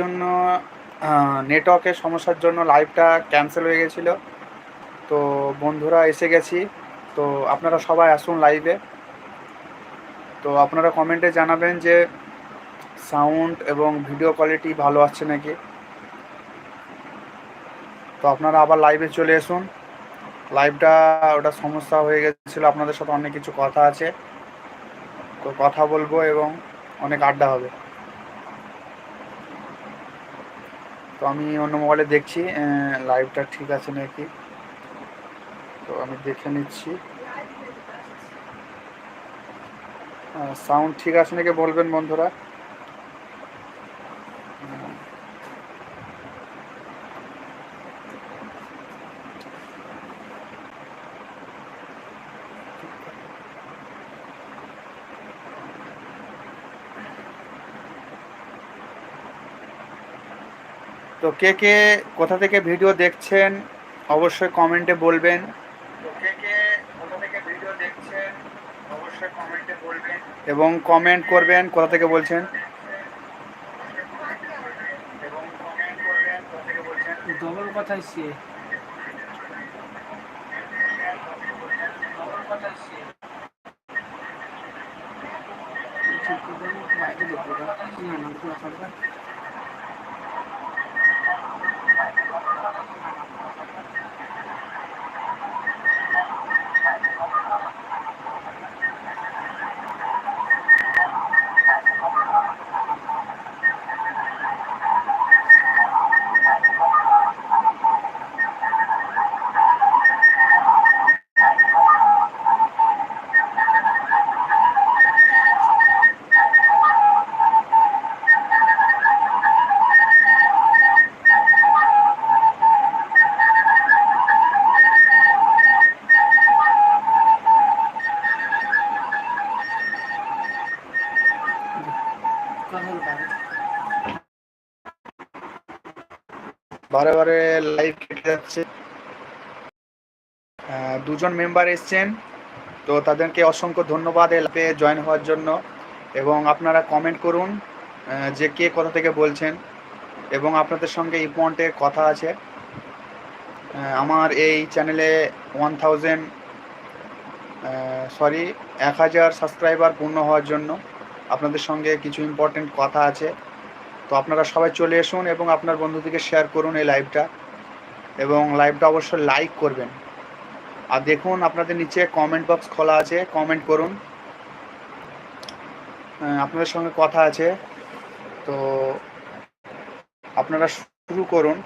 জন্য নেটওয়ার্কের সমস্যার জন্য লাইভটা ক্যান্সেল হয়ে গেছিল। তো বন্ধুরা, এসে গেছি। তো আপনারা সবাই আসুন লাইভে তো আপনারা কমেন্টে জানাবেন যে সাউন্ড এবং ভিডিও কোয়ালিটি ভালো আসছে নাকি। তো আপনারা আবার লাইভে চলে আসুন। লাইভটা ওটা সমস্যা হয়ে গেছিল। আপনাদের সাথে অনেক কিছু কথা আছে। তো কথা বলব এবং অনেক আড্ডা হবে। তো আমি অন্য মোবাইলে দেখছি লাইভটা ঠিক আছে নাকি? তো আমি দেখে নিচ্ছি। সাউন্ড ঠিক আছে নাকি বলবেন বন্ধুরা? তো কে কে কোথা থেকে ভিডিও দেখছেন অবশ্যই কমেন্টে বলবেন। তো কে কে কোথা থেকে ভিডিও দেখছেন অবশ্যই কমেন্টে বলবেন। এবং কমেন্ট করবেন কোথা থেকে বলছেন? ডবল সে। ঠিক করে বাইরে দেখব না না বারে বারে লাইভ কেটে যাচ্ছে। দুজন মেম্বার এসছেন। তো তাদেরকে অসংখ্য ধন্যবাদ লাইভে জয়েন হওয়ার জন্য। এবং আপনারা কমেন্ট করুন যে কে কোথা থেকে বলছেন। এবং আপনাদের সঙ্গে ইম্পর্টেন্ট কথা আছে। আমার এই চ্যানেলে ওয়ান থাউজেন্ড সরি এক হাজার সাবস্ক্রাইবার পূর্ণ হওয়ার জন্য আপনাদের সঙ্গে কিছু ইম্পর্টেন্ট কথা আছে। তো আপনারা সবাই চলে আসুন এবং আপনার বন্ধুদেরকে শেয়ার করুন এই লাইভটা এবং লাইভটা অবশ্যই লাইক করবেন। আর দেখুন, আপনাদের নিচে কমেন্ট বক্স খোলা আছে কমেন্ট করুন। আপনাদের সঙ্গে কথা আছে। তো আপনারা শুরু করুন।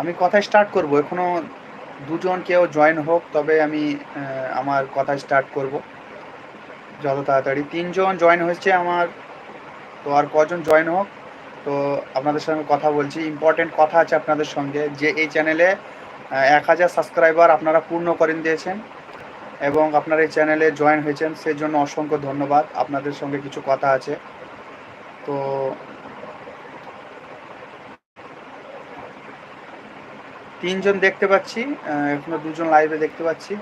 আমি কথা স্টার্ট করব। এখনও দুজন কেউ জয়েন হোক, তবে আমি আমার কথা স্টার্ট করব। যত তাড়াতাড়ি। তিনজন জয়েন হয়েছে আমার, তো আর কজন জয়েন হোক, তো আপনাদের সঙ্গে কথা বলছি। ইম্পর্টেন্ট কথা আছে আপনাদের সঙ্গে, যে এই চ্যানেলে এক হাজার সাবস্ক্রাইবার আপনারা পূর্ণ করেন দিয়েছেন এবং আপনারা এই চ্যানেলে জয়েন হয়েছেন সেই জন্য অসংখ্য ধন্যবাদ। আপনাদের সঙ্গে কিছু কথা আছে। তো তিনজন দেখতে পাচ্ছি এখনও দুজন লাইভে দেখতে পাচ্ছি।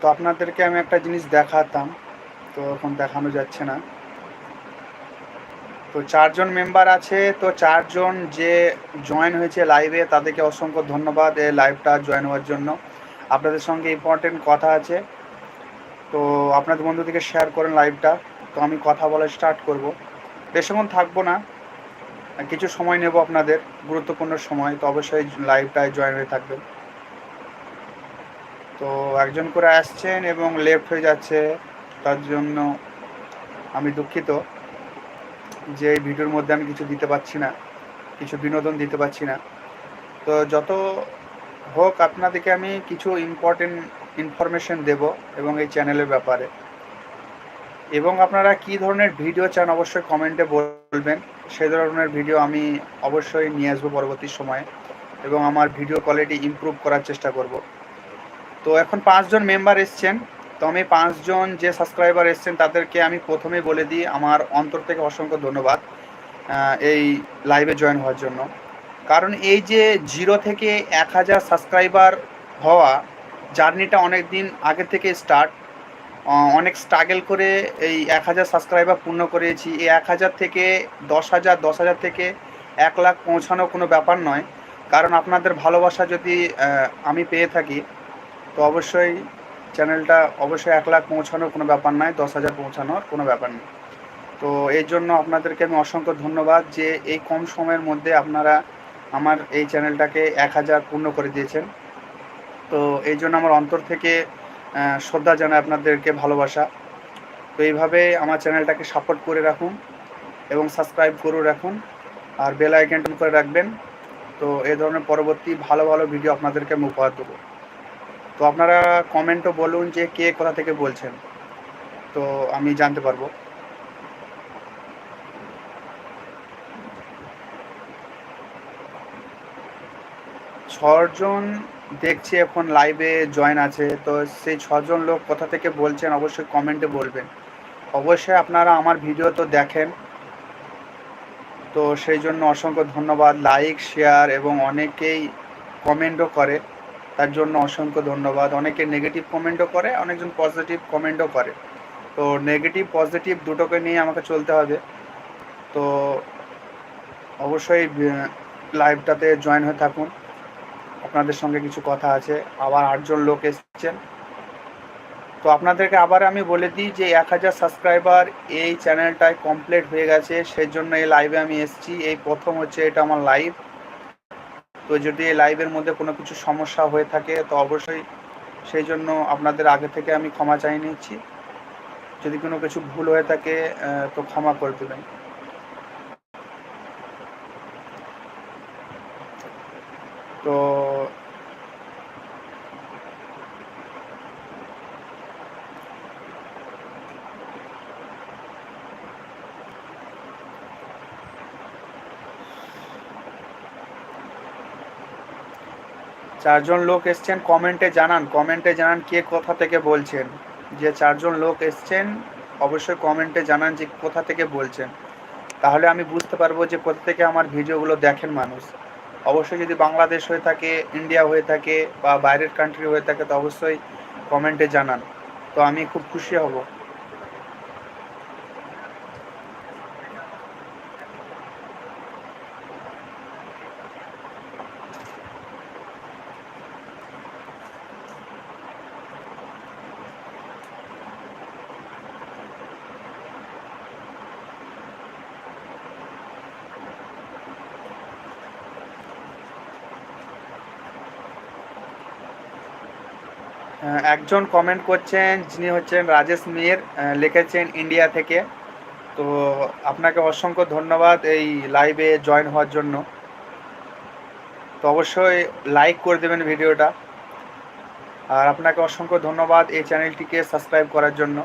তো আপনাদেরকে আমি একটা জিনিস দেখাতাম, তো এখন দেখানো যাচ্ছে না। তো চারজন মেম্বার আছে, তো চারজন যে জয়েন হয়েছে লাইভে তাদেরকে অসংখ্য ধন্যবাদ এই লাইভটা জয়েন হওয়ার জন্য। আপনাদের সঙ্গে ইম্পর্টেন্ট কথা আছে। তো আপনাদের বন্ধুদেরকে শেয়ার করেন লাইভটা তো আমি কথা বলা স্টার্ট করব। বেশিক্ষণ থাকব না। কিছু সময় নেব আপনাদের, গুরুত্বপূর্ণ সময়, তো অবশ্যই লাইভটায় জয়েন হয়ে থাকবেন। তো একজন করে আসছেন এবং লেফট হয়ে যাচ্ছে, তার জন্য আমি দুঃখিত। যে এই ভিডিওর মধ্যে আমি কিছু দিতে পারছি না, কিছু বিনোদন দিতে পারছি না। তো যত হোক, আপনাদেরকে আমি কিছু ইম্পর্টেন্ট ইনফরমেশন দেব এবং এই চ্যানেলের ব্যাপারে। এবং আপনারা কি ধরনের ভিডিও চান অবশ্যই কমেন্টে বলবেন। সেই ধরনের ভিডিও আমি অবশ্যই নিয়ে আসব পরবর্তী সময়ে এবং আমার ভিডিও কোয়ালিটি ইমপ্রুভ করার চেষ্টা করব। তো এখন পাঁচজন মেম্বার এসছেন। তো আমি পাঁচজন যে সাবস্ক্রাইবার এসছেন, তাদেরকে আমি প্রথমে বলে দিই, আমার অন্তর থেকে অসংখ্য ধন্যবাদ এই লাইভে জয়েন হওয়ার জন্য। কারণ এই যে জিরো থেকে এক হাজার সাবস্ক্রাইবার হওয়া, জার্নিটা অনেক দিন আগে থেকে স্টার্ট অনেক স্ট্রাগল করে এই এক হাজার সাবস্ক্রাইবার পূর্ণ করেছি। এই এক হাজার থেকে দশ হাজার দশ হাজার থেকে এক লাখ পৌঁছানো কোনো ব্যাপার নয়। কারণ আপনাদের ভালোবাসা যদি আমি পেয়ে থাকি, তো অবশ্যই চ্যানেলটা অবশ্যই এক লাখ পৌঁছানোর কোনো ব্যাপার নয় দশ হাজার পৌঁছানোর কোনো ব্যাপার নেই। তো এই জন্য আপনাদেরকে আমি অসংখ্য ধন্যবাদ যে এই কম সময়ের মধ্যে আপনারা আমার এই চ্যানেলটাকে এক হাজার পূর্ণ করে দিয়েছেন। তো এই জন্য আমার অন্তর থেকে শ্রদ্ধা জানায় আপনাদেরকে ভালোবাসা। তো এইভাবে আমার চ্যানেলটাকে সাপোর্ট করে রাখুন এবং সাবস্ক্রাইব করে রাখুন আর বেল করে রাখবেন। তো এই ধরনের পরবর্তী ভালো ভালো ভিডিও আপনাদেরকে আমি উপহার দেবো। তো আপনারা কমেন্টও বলুন যে কে কোথা থেকে বলছেন। তো আমি জানতে পারব। ছজন দেখছি এখন লাইভে জয়েন আছে। তো সেই ছজন লোক কোথা থেকে বলছেন অবশ্যই কমেন্টে বলবেন। অবশ্যই আপনারা আমার ভিডিও তো দেখেন। তো সেই জন্য অসংখ্য ধন্যবাদ। লাইক শেয়ার এবং অনেকেই কমেন্টও করে। তার জন্য অসংখ্য ধন্যবাদ। অনেকে নেগেটিভ কমেন্টও করে, অনেকজন পজিটিভ কমেন্টও করে। তো নেগেটিভ পজিটিভ দুটোকে নিয়ে আমাকে চলতে হবে। তো অবশ্যই লাইভটাতে জয়েন হয়ে থাকুন। আপনাদের সঙ্গে কিছু কথা আছে। আবার আটজন লোক এসেছেন। তো আপনাদেরকে আবার আমি বলে দিই যে, এক হাজার সাবস্ক্রাইবার এই চ্যানেলটায় কমপ্লিট হয়ে গেছে। সেই জন্য এই লাইভে আমি এসেছি। এই প্রথম হচ্ছে এটা আমার লাইভ তো যদি এই লাইভের মধ্যে কোনো কিছু সমস্যা হয়ে থাকে, তো অবশ্যই সেই জন্য আপনাদের আগে থেকে আমি ক্ষমা চাই নিচ্ছি। যদি কোনো কিছু ভুল হয়ে থাকে তো ক্ষমা করে দেবেন। তো চারজন লোক এসছেন কমেন্টে জানান কমেন্টে জানান কে কোথা থেকে বলছেন। যে চারজন লোক এসছেন, অবশ্যই কমেন্টে জানান যে কোথা থেকে বলছেন। তাহলে আমি বুঝতে পারব যে কোথা থেকে আমার ভিডিওগুলো দেখেন মানুষ। অবশ্যই যদি বাংলাদেশ হয়ে থাকে ইন্ডিয়া হয়ে থাকে বা বাইরের কান্ট্রি হয়ে থাকে, তো অবশ্যই কমেন্টে জানান। তো আমি খুব খুশি হব। একজন কমেন্ট করছেন, যিনি হচ্ছেন রাজেশ মির লিখেছেন ইন্ডিয়া থেকে। তো আপনাকে অসংখ্য ধন্যবাদ এই লাইভে জয়েন হওয়ার জন্য। তো অবশ্যই লাইক করে দেবেন ভিডিওটা আর আপনাকে অসংখ্য ধন্যবাদ এই চ্যানেলটিকে সাবস্ক্রাইব করার জন্য।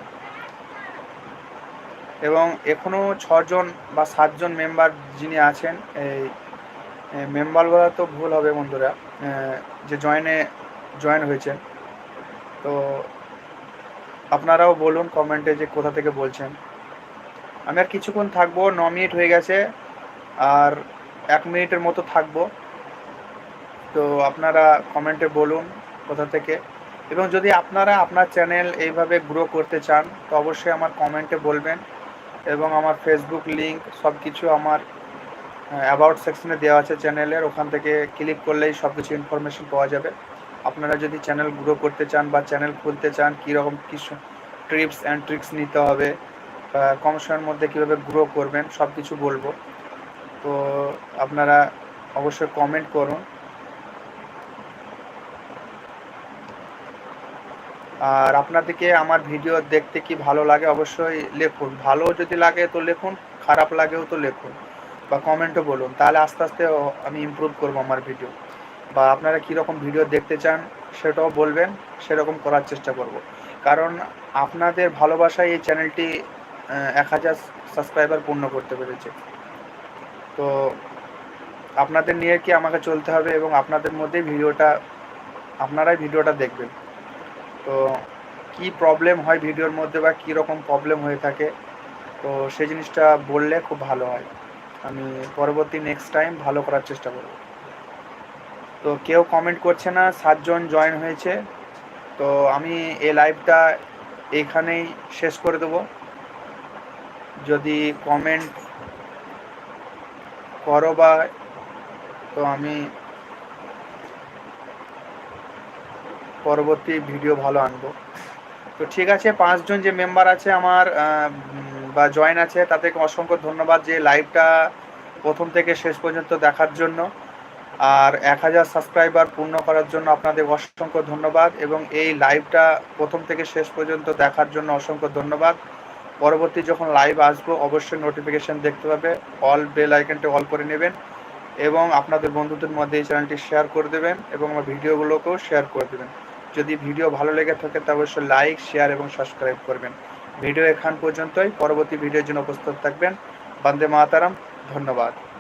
এবং এখনও ছজন বা সাতজন মেম্বার যিনি আছেন, এই মেম্বার বলা তো ভুল হবে বন্ধুরা যে জয়েনে জয়েন হয়েছেন। তো আপনারাও বলুন কমেন্টে যে কোথা থেকে বলছেন। আমি আর কিছুক্ষণ থাকব, ন মিনিট হয়ে গেছে, আর এক মিনিটের মতো থাকব। তো আপনারা কমেন্টে বলুন কোথা থেকে। এবং যদি আপনারা আপনার চ্যানেল এইভাবে গ্রো করতে চান, তো অবশ্যই আমার কমেন্টে বলবেন। এবং আমার ফেসবুক লিঙ্ক সব কিছু আমার অ্যাবাউট সেকশনে দেওয়া আছে চ্যানেলের। ওখান থেকে ক্লিক করলেই সব কিছু ইনফরমেশন পাওয়া যাবে। আপনারা যদি চ্যানেল গ্রো করতে চান বা চ্যানেল খুলতে চান কীরকম কী ট্রিপস অ্যান্ড ট্রিক্স নিতে হবে কম সময়ের মধ্যে কীভাবে গ্রো করবেন সব কিছু বলব। তো আপনারা অবশ্যই কমেন্ট করুন। আর আপনাদেরকে আমার ভিডিও দেখতে কি ভালো লাগে অবশ্যই লিখুন। ভালো যদি লাগে তো লিখুন, খারাপ লাগেও তো লিখুন, বা কমেন্টও বলুন। তাহলে আস্তে আস্তে আমি ইমপ্রুভ করব আমার ভিডিও বা আপনারা কীরকম ভিডিও দেখতে চান সেটাও বলবেন, সেরকম করার চেষ্টা করব। কারণ আপনাদের ভালোবাসায় এই চ্যানেলটি এক হাজার সাবস্ক্রাইবার পূর্ণ করতে পেরেছে। তো আপনাদের নিয়ে কি আমাকে চলতে হবে এবং আপনাদের মধ্যেই ভিডিওটা, আপনারাই ভিডিওটা দেখবেন। তো কি প্রবলেম হয় ভিডিওর মধ্যে বা কী রকম প্রবলেম হয়ে থাকে, তো সেই জিনিসটা বললে খুব ভালো হয়। আমি পরবর্তী নেক্সট টাইম ভালো করার চেষ্টা করব। তো কেউ কমেন্ট করছে না, সাতজন জয়েন হয়েছে। তো আমি এই লাইভটা এখানেই শেষ করে দেবো। যদি কমেন্ট করো বা, তো আমি পরবর্তী ভিডিও ভালো আনব। তো ঠিক আছে, পাঁচজন যে মেম্বার আছে আমার বা জয়েন আছে, তাদেরকে অসংখ্য ধন্যবাদ যে লাইভটা প্রথম থেকে শেষ পর্যন্ত দেখার জন্য। আর এক হাজার সাবস্ক্রাইবার পূর্ণ করার জন্য আপনাদের অসংখ্য ধন্যবাদ এবং এই লাইভটা প্রথম থেকে শেষ পর্যন্ত দেখার জন্য অসংখ্য ধন্যবাদ। পরবর্তী যখন লাইভ আসব, অবশ্যই নোটিফিকেশন দেখতে পাবে। অল বেল আইকনটা অল করে নেবেন এবং আপনাদের বন্ধুদের মধ্যে এই চ্যানেলটি শেয়ার করে দেবেন এবং আমার ভিডিওগুলোকেও শেয়ার করে দেবেন। যদি ভিডিও ভালো লেগে থাকে তবে অবশ্যই লাইক শেয়ার এবং সাবস্ক্রাইব করবেন। ভিডিও এখান পর্যন্তই। পরবর্তী ভিডিওর জন্য উপস্থিত থাকবেন। বন্দে মাতারাম। ধন্যবাদ।